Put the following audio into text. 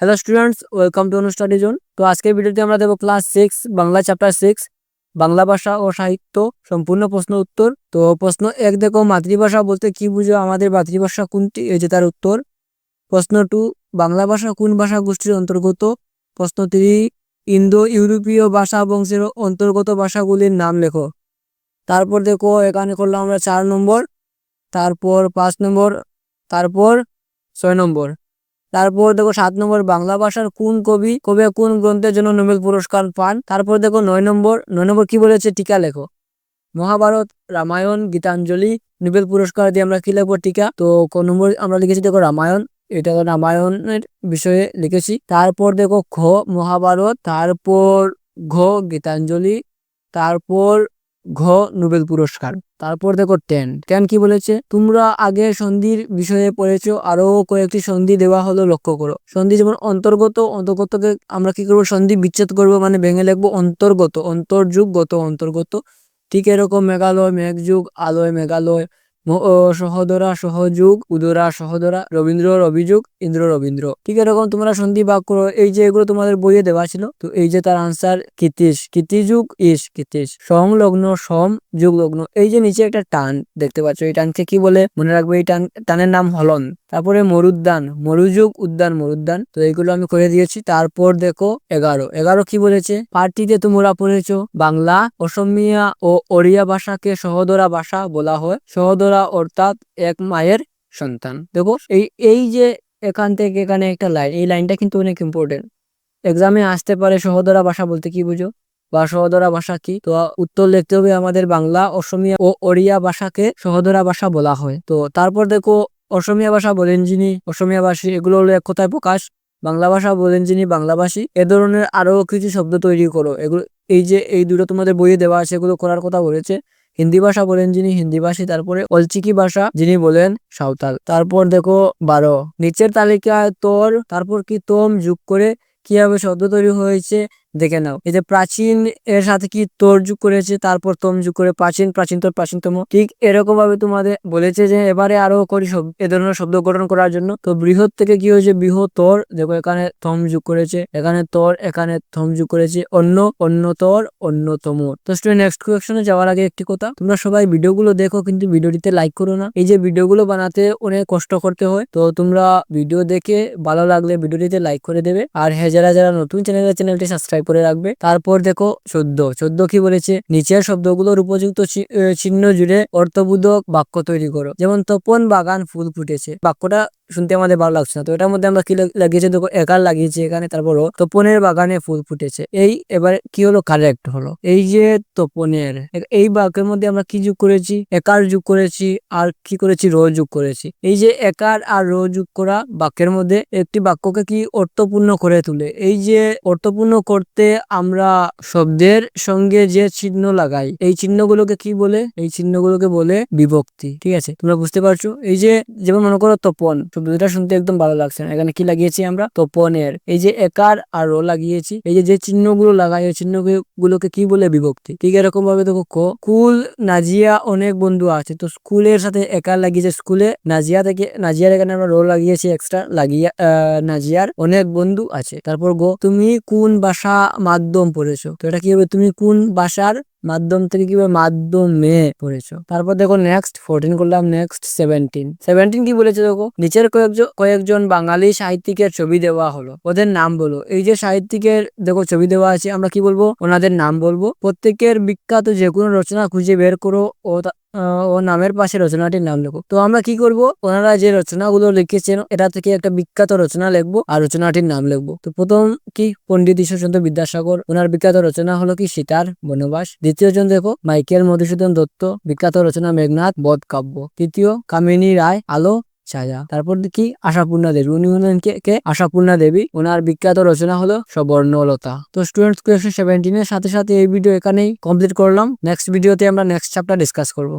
Hello students welcome to study zone তো আজকের ভিডিওতে আমরা দেবো class six Bangla chapter six Bangla ভাষা ও সাহিত্য সম্পূর্ণ প্রশ্ন উত্তর। তো প্রশ্ন এক দেখো, মাতৃভাষা বলতে কি বুঝো? আমাদের মাতৃভাষা কোনটি? এই যে তার উত্তর। প্রশ্ন টু বাংলা ভাষা কোন ভাষা গোষ্ঠীর অন্তর্গত? প্রশ্ন থ্রি ইন্দো ইউরোপীয় ভাষা বংশের অন্তর্গত ভাষাগুলির নাম লেখো। তারপর দেখো, এখানে করলাম আমরা চার নম্বর, তারপর পাঁচ নম্বর, তারপর ছয় নম্বর। তারপর দেখো সাত নম্বর বাংলা ভাষার কোন কবি কবি কোন গ্রন্থের জন্য নোবেল পুরস্কার পান? তারপর দেখো নয় নম্বর নয় নম্বর কি বলেছে? টিকা লেখো। মহাভারত, রামায়ণ, গীতাঞ্জলি, নোবেল পুরস্কার দিয়ে আমরা কি লিখব? টিকা। তো ক নম্বর আমরা লিখেছি দেখো রামায়ণ, এটা রামায়ণের বিষয়ে লিখেছি। তারপর দেখো খ মহাভারত, তারপর ঘ, গীতাঞ্জলি, তারপর ঘ নোবেল পুরস্কার। তারপর দেখো টেন টেন কি বলেছে? তোমরা আগে সন্ধির বিষয়ে পড়েছ আরও কয়েকটি সন্ধি দেওয়া হলো লক্ষ্য করো। সন্ধি যেমন অন্তর্গত, অন্তর্গতকে আমরা কি করব? সন্ধি বিচ্ছেদ করব মানে ভেঙে লিখব অন্তর্গত অন্তর্যুগ গত অন্তর্গত। ঠিক এরকম মেঘালয়, মেঘযুগ, আলোয় মেঘালয় সহদরা সহযোগ, উদরা, সহদরা, রবীন্দ্র, রবিযুগ, ইন্দ্র, রবীন্দ্র। ঠিক এরকম তোমরা সন্ধি করো। এই যে এগুলো তোমাদের বইয়ে দেওয়া ছিল, তো এই যে তার আনসার কীতিশ কীতিযুগ ইস কীতিশ সংলগ্ন সম, যুগ, লগ্ন। এই যে নিচে একটা টান দেখতে পাচ্ছ, এই টানকে কি বলে? মনে রাখবে এই টান, টানের নাম হলন। তারপরে মরুদ্যান, মরুযুগ, উদ্যান, মরুদ্যান। তো এইগুলো আমি করে দিয়েছি। তারপর দেখো, এগারো। এগারো কি বলেছে? পার্টিতে তোমরা পড়েছ, বাংলা, অসমিয়া ও ওড়িয়া ভাষাকে সহদরা ভাষা বলা হয়। সহদরা অর্থাৎ এক মায়ের সন্তান। দেখো, এই এই যে এখান থেকে এখানে একটা লাইন এই লাইনটা কিন্তু অনেক ইম্পর্টেন্ট এক্সামে আসতে পারে সহদরা ভাষা বলতে কি বুঝো? বা সহদরা ভাষা কি? তো উত্তর লিখতে হবে আমাদের বাংলা, অসমিয়া ও ওড়িয়া ভাষাকে সহদরা ভাষা বলা হয়। তো তারপর দেখো, অসমিয়া ভাষা বলেন যিনি, অসমিয়া ভাষী, এগুলো হলো এক কথায় প্রকাশ। বাংলা ভাষা বলেন যিনি বাংলাভাষী এ ধরনের আরও কিছু শব্দ তৈরি করো। এগুলো, এই যে, এই দুটো তোমাদের বইয়ে দেওয়া আছে, এগুলো করার কথা বলেছে। হিন্দি ভাষা বলেন যিনি হিন্দিভাষী তারপরে অলচিকি ভাষা যিনি বলেন, সাঁওতাল। তারপর দেখো বারো। নিচের তালিকায় তোর, তারপর কি তোম, যোগ করে কীভাবে শব্দ তৈরি হয়েছে দেখে নাও। এই যে প্রাচীন এর সাথে কি তোর যুগ করেছে, তারপর তোম যুগ করে প্রাচীন প্রাচীনতর প্রাচীনতম। ঠিক এরকম ভাবে তোমাদের বলেছে যে এবারে আরও করি এ ধরনের শব্দ গঠন করার জন্য। তো বৃহৎ থেকে কি হয়েছে? বৃহত্তর দেখো এখানে থম যুগ করেছে, এখানে তোর, এখানে থম যুগ করেছে, অন্য অন্যতর অন্যতম। তো নেক্সট কোয়েকশনে যাওয়ার আগে একটি কথা, তোমরা সবাই ভিডিওগুলো দেখো, কিন্তু ভিডিওটিতে লাইক করো না। এই যে ভিডিওগুলো বানাতে অনেক কষ্ট করতে হয়, তো তোমরা ভিডিও দেখে ভালো লাগলে ভিডিওটিতে লাইক করে দেবে। আর হ্যাঁ যারা যারা নতুন চ্যানেলের চ্যানেলটি সাবস্ক্রাইব করে রাখবে। তারপর দেখো চোদ্দ। চোদ্দ কি বলেছে? নিচের শব্দগুলোর উপযুক্ত চিহ্ন জুড়ে অর্থবোধক বাক্য তৈরি করো। যেমন তপন বাগান ফুল ফুটেছে। বাক্যটা শুনতে আমাদের ভালো লাগছে না। তো এটার মধ্যে আমরা কি লাগ- লাগিয়েছি? দেখো, একার লাগিয়েছি এখানে তারপর তপনের বাগানে ফুল ফুটেছে। এই এবার কি হলো? কারেক্ট হলো। এই যে তপনের, এই বাক্যের মধ্যে আমরা কি যোগ করেছি? একার যোগ করেছি, আর কি করেছি? রো যোগ করেছি। এই যে একার আর রো যোগ করা বাক্যের মধ্যে একটি বাক্যকে কি অর্থপূর্ণ করে তুলে? এই যে অর্থপূর্ণ করতে আমরা শব্দের সঙ্গে যে চিহ্ন লাগাই, এই চিহ্নগুলোকে কি বলে? এই চিহ্নগুলোকে বলে বিভক্তি। ঠিক আছে? তোমরা বুঝতে পারছ? এই যে, যেমন মনে করো তপন শব্দটা শুনতে একদম ভালো লাগছে না। এখানে কি লাগিয়েছি আমরা? তপনের এই যে একার আর রো লাগিয়েছি। এই যে যে চিহ্নগুলো লাগাই, ওই চিহ্নগুলোকে কি বলে বিভক্তি? ঠিক এরকম ভাবে দেখো, ক। কুল নাজিয়া অনেক বন্ধু আছে। তো স্কুলের সাথে একার লাগিয়েছে। স্কুলে নাজিয়া থেকে, নাজিয়ার এখানে আমরা রো লাগিয়েছি, এক্সট্রা লাগিয়া নাজিয়ার অনেক বন্ধু আছে। তারপর গো, তুমি কোন ভাষা মাধ্যম পড়েছো? তো এটা কি হবে? তুমি কোন ভাষার মাধ্যম থেকে কীভাবে মাধ্যমে পড়েছো? তারপর দেখো নেক্সট ফোরটিন করলাম নেক্সট সেভেন্টিন সেভেন্টিন কি বলেছে দেখো? নিচের কয়েকজন কয়েকজন বাঙালি সাহিত্যিকের ছবি দেওয়া হলো। ওদের নাম বলো। এই যে সাহিত্যিকের দেখো ছবি দেওয়া আছে, আমরা কি বলব? ওনাদের নাম বলব। প্রত্যেকের বিখ্যাত যে কোনো রচনা খুঁজে বের করো ও ও নামের পাশে রচনাটির নাম লেখো। তো আমরা কি করব? ওনারা যে রচনাগুলো লিখেছেন, এটা থেকে একটা বিখ্যাত রচনা লিখব আর রচনাটির নাম লিখব। তো প্রথম কি? পন্ডিত ঈশ্বরচন্দ্র বিদ্যাসাগর। ওনার বিখ্যাত রচনা হলো কি? সীতার বনবাস। দ্বিতীয় জন দেখো, মাইকেল মধুসূদন দত্ত। বিখ্যাত রচনা মেঘনাথ বধ কাব্য তৃতীয় কামিনী রায় আলো। ছায়া তারপর কি আশাপূর্ণা দেবী। উনি হলেন কে আশাপূর্ণা দেবী। ওনার বিখ্যাত রচনা হলো সবর্ণলতা তো স্টুডেন্ট কোয়েশন সেভেন্টিনের সাথে সাথে এই ভিডিও এখানেই কমপ্লিট করলাম। নেক্সট ভিডিওতে আমরা নেক্সট চ্যাপ্টার ডিসকাস করব।